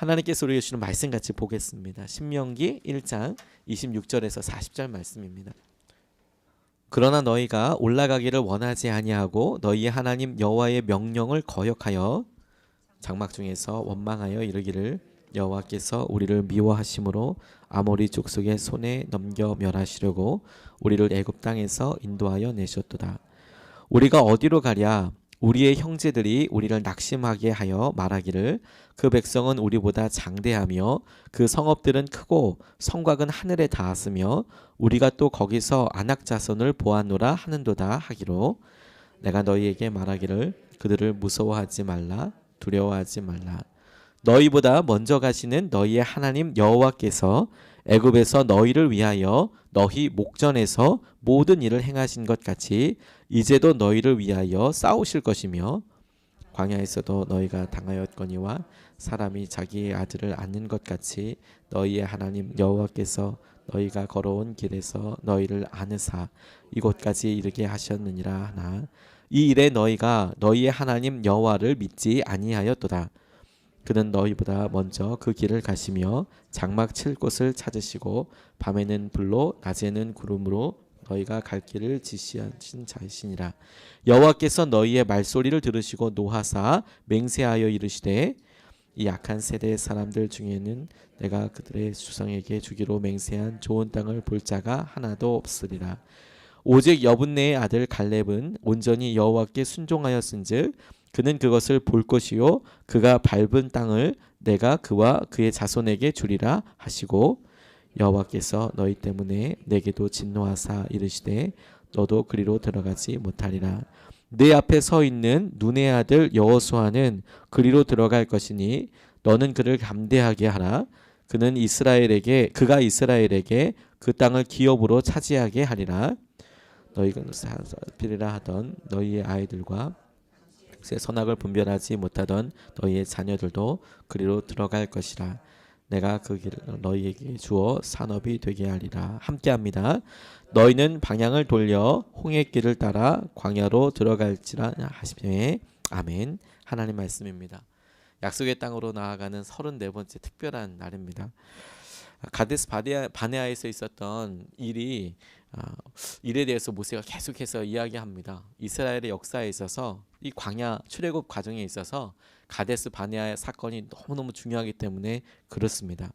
하나님께서 우리에게 주는 말씀 같이 보겠습니다. 신명기 1장 26절에서 40절 말씀입니다. 그러나 너희가 올라가기를 원하지 아니하고 너희의 하나님 여호와의 명령을 거역하여 장막 중에서 원망하여 이르기를 여호와께서 우리를 미워하심으로 아모리 족속의 손에 넘겨 멸하시려고 우리를 애굽 땅에서 인도하여 내셨도다. 우리가 어디로 가랴? 우리의 형제들이 우리를 낙심하게 하여 말하기를 그 백성은 우리보다 장대하며 그 성읍들은 크고 성곽은 하늘에 닿았으며 우리가 또 거기서 안악 자손을 보았노라 하는도다 하기로 내가 너희에게 말하기를 그들을 무서워하지 말라 두려워하지 말라. 너희보다 먼저 가시는 너희의 하나님 여호와께서 애굽에서 너희를 위하여 너희 목전에서 모든 일을 행하신 것 같이 이제도 너희를 위하여 싸우실 것이며 광야에서도 너희가 당하였거니와 사람이 자기의 아들을 안는 것 같이 너희의 하나님 여호와께서 너희가 걸어온 길에서 너희를 안으사 이곳까지 이르게 하셨느니라 하나 이 일에 너희가 너희의 하나님 여호와를 믿지 아니하였도다. 그는 너희보다 먼저 그 길을 가시며 장막 칠 곳을 찾으시고 밤에는 불로 낮에는 구름으로 너희가 갈 길을 지시하신 자이시니라. 여호와께서 너희의 말소리를 들으시고 노하사 맹세하여 이르시되 이 약한 세대의 사람들 중에는 내가 그들의 수성에게 주기로 맹세한 좋은 땅을 볼 자가 하나도 없으리라. 오직 여분네의 아들 갈렙은 온전히 여호와께 순종하였은즉 그는 그것을 볼 것이요 그가 밟은 땅을 내가 그와 그의 자손에게 주리라 하시고 여호와께서 너희 때문에 내게도 진노하사 이르시되 너도 그리로 들어가지 못하리라. 내 앞에 서 있는 눈의 아들 여호수아는 그리로 들어갈 것이니 너는 그를 감대하게 하라. 그는 이스라엘에게 그가 이스라엘에게 그 땅을 기업으로 차지하게 하리라. 너희가 비리라 하던 너희의 아이들과 선악을 분별하지 못하던 너희의 자녀들도 그리로 들어갈 것이라 내가 그 길을 너희에게 주어 산업이 되게 하리라 함께합니다. 너희는 방향을 돌려 홍해 길을 따라 광야로 들어갈지라 하시며 아멘. 하나님 말씀입니다. 약속의 땅으로 나아가는 34번째 특별한 날입니다. 가데스 바네아에서 있었던 일이 아, 일에 대해서 모세가 계속해서 이야기합니다. 이스라엘의 역사에 있어서 이 광야 출애굽 과정에 있어서 가데스 바네아 사건이 너무너무 중요하기 때문에 그렇습니다.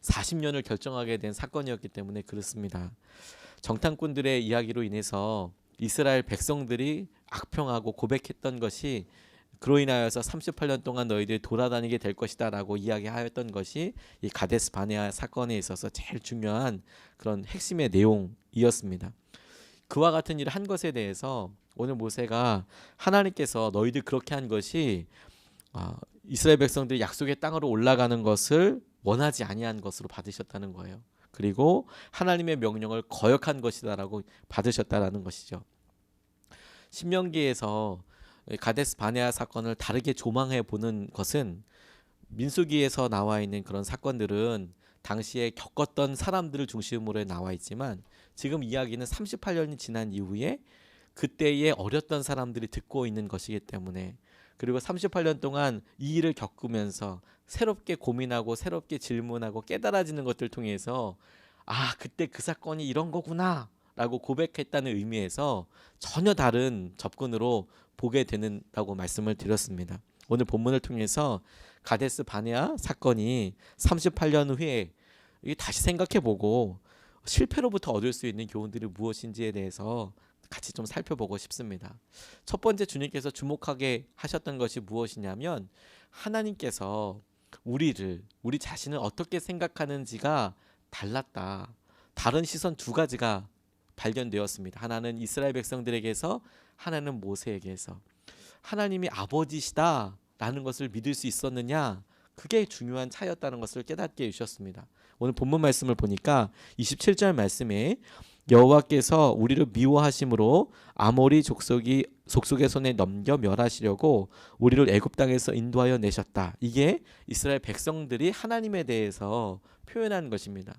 40년을 결정하게 된 사건이었기 때문에 그렇습니다. 정탐꾼들의 이야기로 인해서 이스라엘 백성들이 악평하고 고백했던 것이 그로 인하여서 38년 동안 너희들이 돌아다니게 될 것이다라고 이야기하였던 것이 이 가데스 바네아 사건에 있어서 제일 중요한 그런 핵심의 내용이었습니다. 그와 같은 일을 한 것에 대해서 오늘 모세가 하나님께서 너희들 그렇게 한 것이 아, 이스라엘 백성들이 약속의 땅으로 올라가는 것을 원하지 아니한 것으로 받으셨다는 거예요. 그리고 하나님의 명령을 거역한 것이다라고 받으셨다라는 것이죠. 신명기에서 가데스 바네아 사건을 다르게 조망해 보는 것은 민수기에서 나와 있는 그런 사건들은 당시에 겪었던 사람들을 중심으로 나와 있지만 지금 이야기는 38년이 지난 이후에 그때에 어렸던 사람들이 듣고 있는 것이기 때문에 그리고 38년 동안 이 일을 겪으면서 새롭게 고민하고 새롭게 질문하고 깨달아지는 것들 통해서 아 그때 그 사건이 이런 거구나 라고 고백했다는 의미에서 전혀 다른 접근으로 보게 되는다고 말씀을 드렸습니다. 오늘 본문을 통해서 가데스 바네아 사건이 38년 후에 다시 생각해 보고 실패로부터 얻을 수 있는 교훈들이 무엇인지에 대해서 같이 좀 살펴보고 싶습니다. 첫 번째 주님께서 주목하게 하셨던 것이 무엇이냐면 하나님께서 우리를 우리 자신을 어떻게 생각하는지가 달랐다. 다른 시선 두 가지가 발견되었습니다. 하나는 이스라엘 백성들에게서 하나는 모세에게서 하나님이 아버지시다라는 것을 믿을 수 있었느냐 그게 중요한 차였다는 것을 깨닫게 해주셨습니다. 오늘 본문 말씀을 보니까 27절 말씀에 여호와께서 우리를 미워하심으로 아모리 족속이 족속의 손에 넘겨 멸하시려고 우리를 애굽 땅에서 인도하여 내셨다. 이게 이스라엘 백성들이 하나님에 대해서 표현한 것입니다.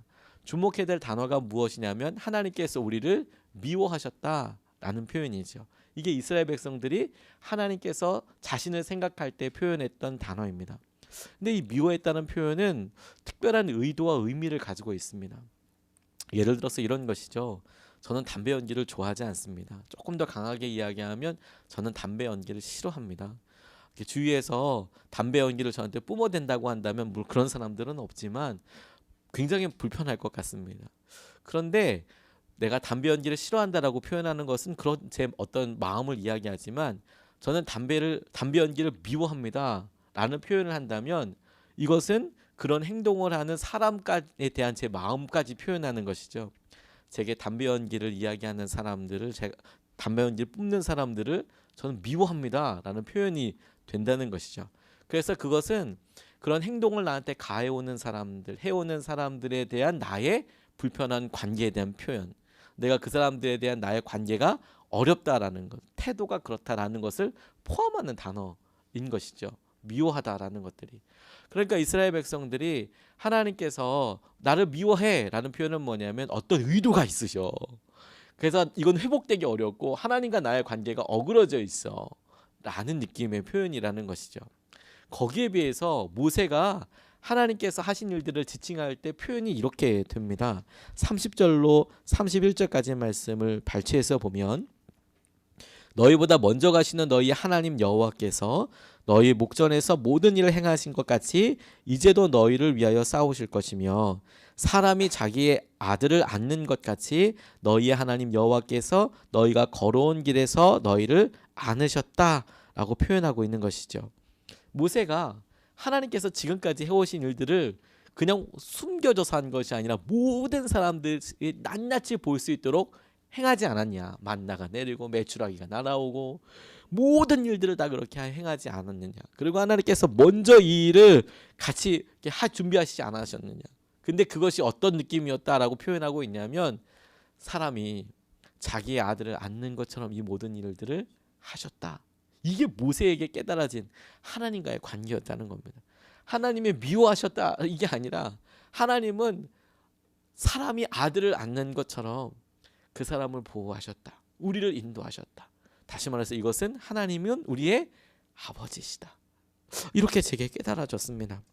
주목해야 될 단어가 무엇이냐면 하나님께서 우리를 미워하셨다라는 표현이죠. 이게 이스라엘 백성들이 하나님께서 자신을 생각할 때 표현했던 단어입니다. 근데 이 미워했다는 표현은 특별한 의도와 의미를 가지고 있습니다. 예를 들어서 이런 것이죠. 저는 담배 연기를 좋아하지 않습니다. 조금 더 강하게 이야기하면 저는 담배 연기를 싫어합니다. 주위에서 담배 연기를 저한테 뿜어댄다고 한다면 물 그런 사람들은 없지만 굉장히 불편할 것 같습니다. 그런데 내가 담배 연기를 싫어한다라고 표현하는 것은 그런 제 어떤 마음을 이야기하지만 저는 담배를 담배 연기를 미워합니다라는 표현을 한다면 이것은 그런 행동을 하는 사람에 대한 제 마음까지 표현하는 것이죠. 제게 담배 연기를 이야기하는 사람들을 제가 담배 연기를 뿜는 사람들을 저는 미워합니다라는 표현이 된다는 것이죠. 그래서 그것은 그런 행동을 나한테 가해오는 사람들, 해오는 사람들에 대한 나의 불편한 관계에 대한 표현. 내가 그 사람들에 대한 나의 관계가 어렵다라는 것, 태도가 그렇다라는 것을 포함하는 단어인 것이죠. 미워하다라는 것들이. 그러니까 이스라엘 백성들이 하나님께서 나를 미워해라는 표현은 뭐냐면 어떤 의도가 있으셔. 그래서 이건 회복되기 어렵고 하나님과 나의 관계가 어그러져 있어. 라는 느낌의 표현이라는 것이죠. 거기에 비해서 모세가 하나님께서 하신 일들을 지칭할 때 표현이 이렇게 됩니다. 30절로 31절까지 말씀을 발췌해서 보면 너희보다 먼저 가시는 너희 하나님 여호와께서 너희 목전에서 모든 일을 행하신 것 같이 이제도 너희를 위하여 싸우실 것이며 사람이 자기의 아들을 안는 것 같이 너희의 하나님 여호와께서 너희가 걸어온 길에서 너희를 안으셨다라고 표현하고 있는 것이죠. 모세가 하나님께서 지금까지 해오신 일들을 그냥 숨겨져서 한 것이 아니라 모든 사람들이 낱낱이 볼 수 있도록 행하지 않았냐. 만나가 내리고 메추라기가 날아오고 모든 일들을 다 그렇게 행하지 않았느냐. 그리고 하나님께서 먼저 이 일을 같이 하 준비하시지 않으셨느냐. 근데 그것이 어떤 느낌이었다라고 표현하고 있냐면 사람이 자기의 아들을 안는 것처럼 이 모든 일들을 하셨다. 이게 모세에게 깨달아진 하나님과의 관계였다는 겁니다. 하나님의 미워하셨다. 이게 아니라 하나님은 사람이 아들을 안는 것처럼 그 사람을 보호하셨다. 우리를 인도하셨다. 다시 말해서 이것은 하나님은 우리의 아버지시다. 이렇게 제게 깨달아졌습니다.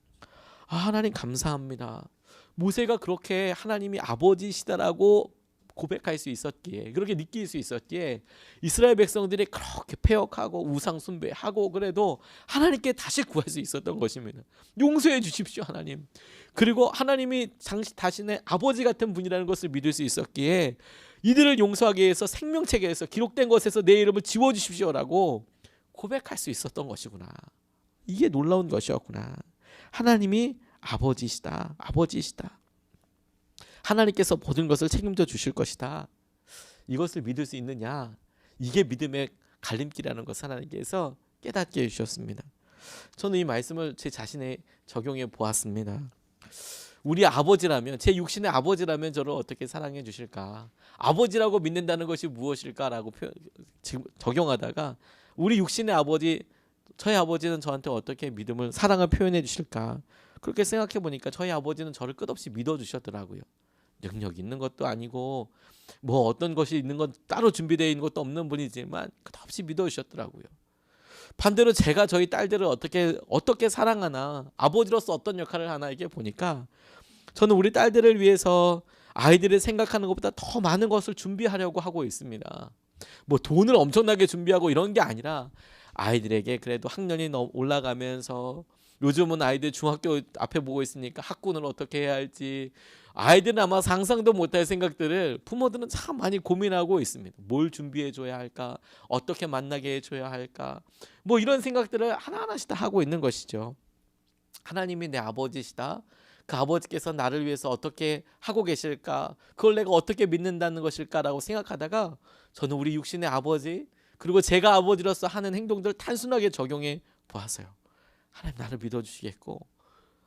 아, 하나님 감사합니다. 모세가 그렇게 하나님이 아버지시다라고 고백할 수 있었기에 그렇게 느낄 수 있었기에 이스라엘 백성들이 그렇게 폐역하고 우상 숭배하고 그래도 하나님께 다시 구할 수 있었던 것입니다. 용서해 주십시오 하나님. 그리고 하나님이 당신의 아버지 같은 분이라는 것을 믿을 수 있었기에 이들을 용서하기 위해서 생명책에서 기록된 것에서 내 이름을 지워 주십시오라고 고백할 수 있었던 것이구나. 이게 놀라운 것이었구나. 하나님이 아버지시다. 아버지시다. 하나님께서 모든 것을 책임져 주실 것이다. 이것을 믿을 수 있느냐? 이게 믿음의 갈림길이라는 것을 하나님께서 깨닫게 해주셨습니다. 저는 이 말씀을 제 자신에 적용해 보았습니다. 우리 아버지라면 제 육신의 아버지라면 저를 어떻게 사랑해 주실까? 아버지라고 믿는다는 것이 무엇일까라고 표현, 지금 적용하다가 우리 육신의 아버지 저희 아버지는 저한테 어떻게 믿음을 사랑을 표현해 주실까? 그렇게 생각해 보니까 저희 아버지는 저를 끝없이 믿어 주셨더라고요. 능력 있는 것도 아니고 뭐 어떤 것이 있는 건 따로 준비되어 있는 것도 없는 분이지만 끝없이 믿어 주셨더라고요. 반대로 제가 저희 딸들을 어떻게 어떻게 사랑하나 아버지로서 어떤 역할을 하나 이게 보니까 저는 우리 딸들을 위해서 아이들을 생각하는 것보다 더 많은 것을 준비하려고 하고 있습니다. 뭐 돈을 엄청나게 준비하고 이런 게 아니라 아이들에게 그래도 학년이 올라가면서 요즘은 아이들 중학교 앞에 보고 있으니까 학군을 어떻게 해야 할지 아이들은 아마 상상도 못할 생각들을 부모들은 참 많이 고민하고 있습니다. 뭘 준비해 줘야 할까? 어떻게 만나게 해 줘야 할까? 뭐 이런 생각들을 하나하나씩 다 하고 있는 것이죠. 하나님이 내 아버지시다. 그 아버지께서 나를 위해서 어떻게 하고 계실까? 그걸 내가 어떻게 믿는다는 것일까라고 생각하다가 저는 우리 육신의 아버지 그리고 제가 아버지로서 하는 행동들 단순하게 적용해 보았어요. 하나님 나를 믿어주시겠고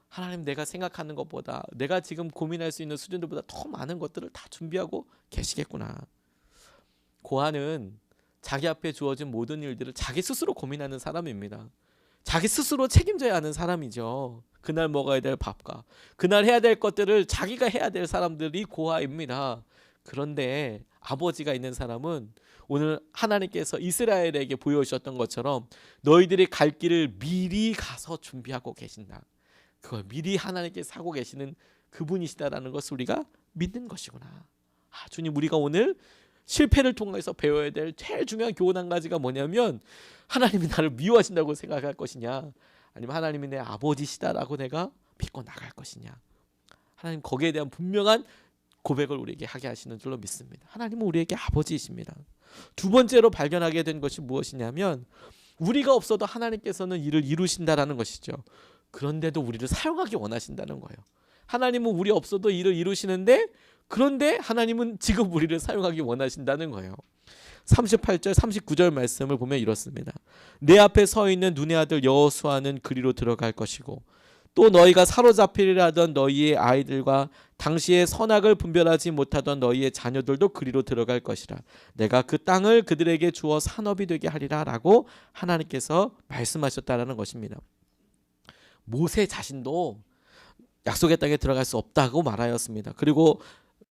하나님 내가 생각하는 것보다 내가 지금 고민할 수 있는 수준들보다 더 많은 것들을 다 준비하고 계시겠구나. 고아는 자기 앞에 주어진 모든 일들을 자기 스스로 고민하는 사람입니다. 자기 스스로 책임져야 하는 사람이죠. 그날 먹어야 될 밥과 그날 해야 될 것들을 자기가 해야 될 사람들이 고아입니다. 그런데 아버지가 있는 사람은 오늘 하나님께서 이스라엘에게 보여주셨던 것처럼 너희들이 갈 길을 미리 가서 준비하고 계신다. 그걸 미리 하나님께 사고 계시는 그분이시다라는 것을 우리가 믿는 것이구나. 아, 주님 우리가 오늘 실패를 통해서 배워야 될 제일 중요한 교훈 한 가지가 뭐냐면 하나님이 나를 미워하신다고 생각할 것이냐 아니면 하나님이 내 아버지시다라고 내가 믿고 나갈 것이냐 하나님 거기에 대한 분명한 고백을 우리에게 하게 하시는 줄로 믿습니다. 하나님은 우리에게 아버지이십니다. 두 번째로 발견하게 된 것이 무엇이냐면 우리가 없어도 하나님께서는 일을 이루신다라는 것이죠. 그런데도 우리를 사용하기 원하신다는 거예요. 하나님은 우리 없어도 일을 이루시는데 그런데 하나님은 지금 우리를 사용하기 원하신다는 거예요. 38절 39절 말씀을 보면 이렇습니다. 내 앞에 서 있는 눈의 아들 여호수아는 그리로 들어갈 것이고 또 너희가 사로잡히려 하던 너희의 아이들과 당시에 선악을 분별하지 못하던 너희의 자녀들도 그리로 들어갈 것이라 내가 그 땅을 그들에게 주어 산업이 되게 하리라라고 하나님께서 말씀하셨다라는 것입니다. 모세 자신도 약속의 땅에 들어갈 수 없다고 말하였습니다. 그리고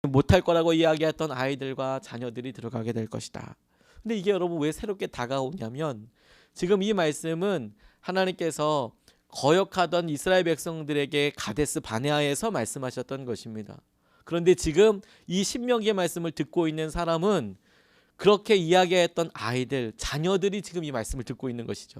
못할 거라고 이야기했던 아이들과 자녀들이 들어가게 될 것이다. 근데 이게 여러분 왜 새롭게 다가오냐면 지금 이 말씀은 하나님께서 거역하던 이스라엘 백성들에게 가데스 바네아에서 말씀하셨던 것입니다. 그런데 지금 이 신명기의 말씀을 듣고 있는 사람은 그렇게 이야기했던 아이들, 자녀들이 지금 이 말씀을 듣고 있는 것이죠.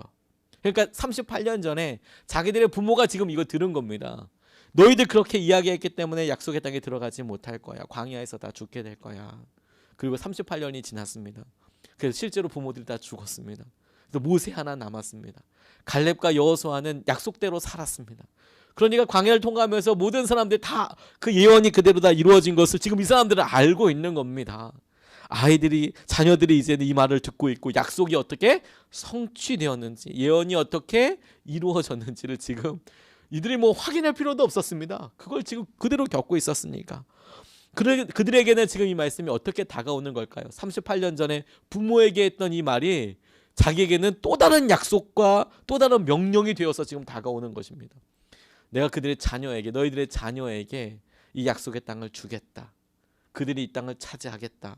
그러니까 38년 전에 자기들의 부모가 지금 이거 들은 겁니다. 너희들 그렇게 이야기했기 때문에 약속의 땅에 들어가지 못할 거야. 광야에서 다 죽게 될 거야. 그리고 38년이 지났습니다. 그래서 실제로 부모들이 다 죽었습니다. 모세 하나 남았습니다. 갈렙과 여호수아는 약속대로 살았습니다. 그러니까 광야를 통과하면서 모든 사람들이 다 그 예언이 그대로 다 이루어진 것을 지금 이 사람들은 알고 있는 겁니다. 아이들이 자녀들이 이제는 이 말을 듣고 있고 약속이 어떻게 성취되었는지 예언이 어떻게 이루어졌는지를 지금 이들이 뭐 확인할 필요도 없었습니다. 그걸 지금 그대로 겪고 있었으니까. 그들에게는 지금 이 말씀이 어떻게 다가오는 걸까요? 38년 전에 부모에게 했던 이 말이 자기에게는 또 다른 약속과 또 다른 명령이 되어서 지금 다가오는 것입니다. 내가 그들의 자녀에게 너희들의 자녀에게 이 약속의 땅을 주겠다. 그들이 이 땅을 차지하겠다.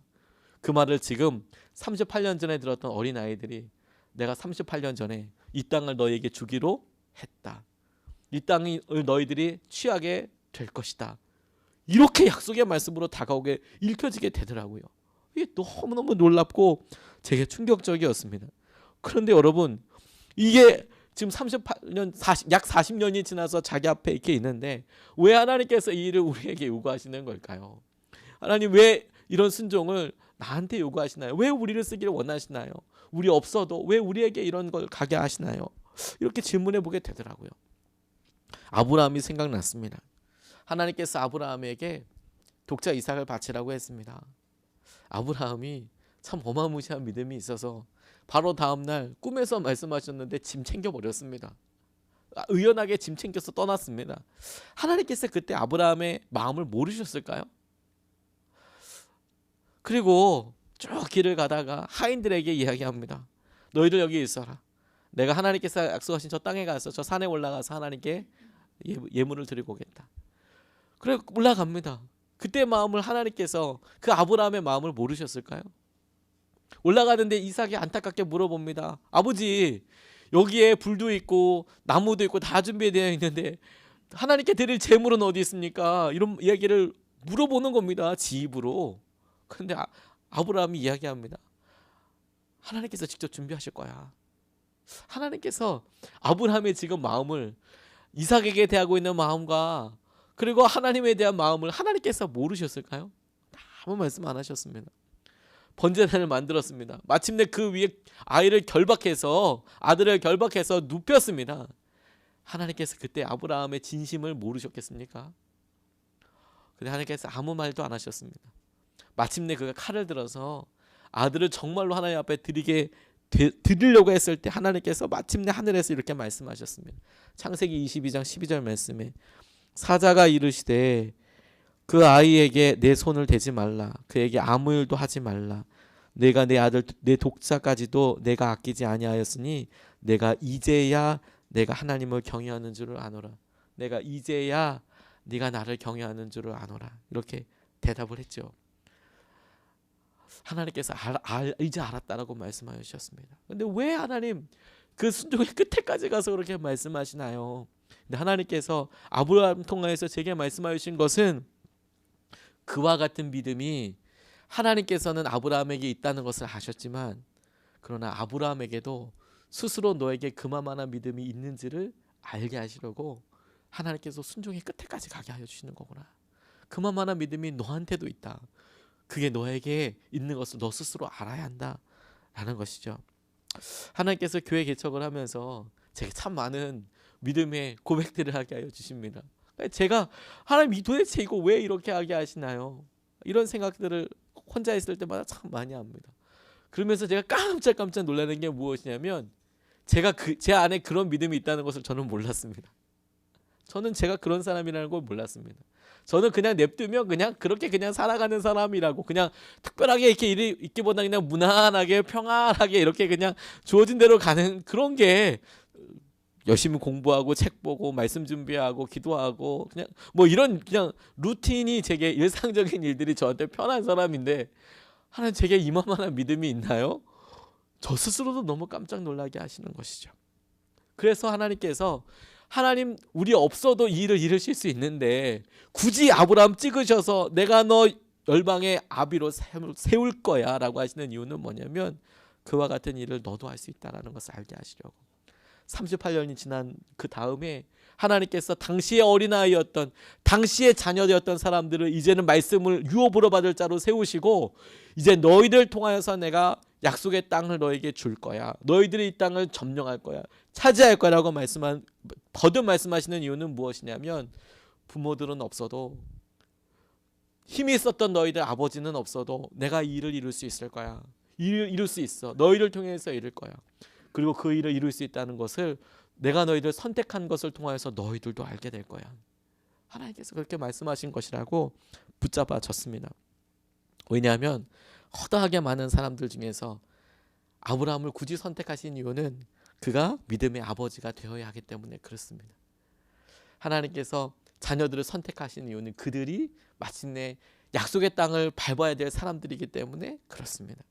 그 말을 지금 38년 전에 들었던 어린 아이들이 내가 38년 전에 이 땅을 너희에게 주기로 했다. 이 땅을 너희들이 취하게 될 것이다. 이렇게 약속의 말씀으로 다가오게 읽혀지게 되더라고요. 이게 너무너무 놀랍고 되게 충격적이었습니다. 그런데 여러분 이게 지금 38년 40, 약 40년이 지나서 자기 앞에 이렇게 있는데 왜 하나님께서 이 일을 우리에게 요구하시는 걸까요? 하나님 왜 이런 순종을 나한테 요구하시나요? 왜 우리를 쓰기를 원하시나요? 우리 없어도 왜 우리에게 이런 걸 가게 하시나요? 이렇게 질문해 보게 되더라고요. 아브라함이 생각났습니다. 하나님께서 아브라함에게 독자 이삭을 바치라고 했습니다. 아브라함이 참 어마무시한 믿음이 있어서 바로 다음 날 꿈에서 말씀하셨는데 짐 챙겨 버렸습니다. 아, 의연하게 짐 챙겨서 떠났습니다. 하나님께서 그때 아브라함의 마음을 모르셨을까요? 그리고 쭉 길을 가다가 하인들에게 이야기합니다. 너희들 여기 있어라. 내가 하나님께서 약속하신 저 땅에 가서 저 산에 올라가서 하나님께 예물을 드리고 오겠다. 그래 올라갑니다. 그때 마음을 하나님께서 그 아브라함의 마음을 모르셨을까요? 올라가는데 이삭이 안타깝게 물어봅니다. 아버지 여기에 불도 있고 나무도 있고 다 준비되어 있는데 하나님께 드릴 재물은 어디 있습니까? 이런 이야기를 물어보는 겁니다. 지 입으로. 그런데 아, 아브라함이 이야기합니다. 하나님께서 직접 준비하실 거야. 하나님께서 아브라함의 지금 마음을 이삭에게 대하고 있는 마음과 그리고 하나님에 대한 마음을 하나님께서 모르셨을까요? 아무 말씀 안 하셨습니다. 번제단을 만들었습니다. 마침내 그 위에 아이를 결박해서 아들을 결박해서 눕혔습니다. 하나님께서 그때 아브라함의 진심을 모르셨겠습니까? 근데 하나님께서 아무 말도 안 하셨습니다. 마침내 그가 칼을 들어서 아들을 정말로 하나님 앞에 드리게 드리려고 했을 때 하나님께서 마침내 하늘에서 이렇게 말씀하셨습니다. 창세기 22장 12절 말씀에 사자가 이르시되 그 아이에게 내 손을 대지 말라. 그에게 아무 일도 하지 말라. 내가 내 아들 내 독자까지도 내가 아끼지 아니하였으니 내가 이제야 내가 하나님을 경외하는 줄을 아노라. 내가 이제야 네가 나를 경외하는 줄을 아노라. 이렇게 대답을 했죠. 하나님께서 알, 알, 이제 알았다라고 말씀하여 주셨습니다. 근데 왜 하나님 그 순종의 끝에까지 가서 그렇게 말씀하시나요? 근데 하나님께서 아브라함 통하여서 제게 말씀하여 주신 것은 그와 같은 믿음이 하나님께서는 아브라함에게 있다는 것을 아셨지만 그러나 아브라함에게도 스스로 너에게 그만한 믿음이 있는지를 알게 하시려고 하나님께서 순종의 끝에까지 가게 하여 주시는 거구나. 그만한 믿음이 너한테도 있다. 그게 너에게 있는 것을 너 스스로 알아야 한다라는 것이죠. 하나님께서 교회 개척을 하면서 제가 참 많은 믿음의 고백들을 하게 하여 주십니다. 제가 하나님 이 도대체 이거 왜 이렇게 하게 하시나요? 이런 생각들을 혼자 있을 때마다 참 많이 합니다. 그러면서 제가 깜짝깜짝 놀라는 게 무엇이냐면 제가 그 제 안에 그런 믿음이 있다는 것을 저는 몰랐습니다. 저는 제가 그런 사람이라는 걸 몰랐습니다. 저는 그냥 냅두면 그냥 그렇게 그냥 살아가는 사람이라고 그냥 특별하게 이렇게 일이 있기보다 그냥 무난하게 평안하게 이렇게 그냥 주어진 대로 가는 그런 게 열심히 공부하고 책 보고 말씀 준비하고 기도하고 그냥 뭐 이런 그냥 루틴이 제게 일상적인 일들이 저한테 편한 사람인데 하나님 제게 이만한 믿음이 있나요? 저 스스로도 너무 깜짝 놀라게 하시는 것이죠. 그래서 하나님께서 하나님 우리 없어도 이 일을 이루실 수 있는데 굳이 아브라함 찍으셔서 내가 너 열방의 아비로 세울 거야라고 하시는 이유는 뭐냐면 그와 같은 일을 너도 할 수 있다라는 것을 알게 하시려고. 38년이 지난 그 다음에 하나님께서 당시의 어린아이였던 당시의 자녀되었던 사람들을 이제는 말씀을 유업으로 받을 자로 세우시고 이제 너희들 통하여서 내가 약속의 땅을 너에게 줄 거야. 너희들이 이 땅을 점령할 거야. 차지할 거라고 말씀한 거듭 말씀하시는 이유는 무엇이냐면 부모들은 없어도 힘이 있었던 너희들 아버지는 없어도 내가 이 일을 이룰 수 있을 거야. 이룰 수 있어. 너희를 통해서 이룰 거야. 그리고 그 일을 이룰 수 있다는 것을 내가 너희들 선택한 것을 통하여서 너희들도 알게 될 거야. 하나님께서 그렇게 말씀하신 것이라고 붙잡아졌습니다. 왜냐하면 허다하게 많은 사람들 중에서 아브라함을 굳이 선택하신 이유는 그가 믿음의 아버지가 되어야 하기 때문에 그렇습니다. 하나님께서 자녀들을 선택하신 이유는 그들이 마침내 약속의 땅을 밟아야 될 사람들이기 때문에 그렇습니다.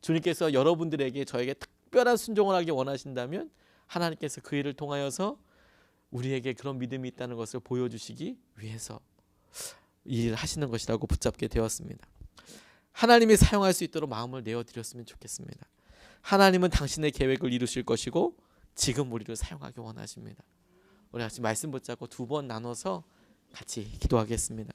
주님께서 여러분들에게 저에게 특 별한 순종을 하기 원하신다면 하나님께서 그 일을 통하여서 우리에게 그런 믿음이 있다는 것을 보여주시기 위해서 이 일을 하시는 것이라고 붙잡게 되었습니다. 하나님이 사용할 수 있도록 마음을 내어드렸으면 좋겠습니다. 하나님은 당신의 계획을 이루실 것이고 지금 우리를 사용하기 원하십니다. 우리 같이 말씀 붙잡고 두 번 나눠서 같이 기도하겠습니다.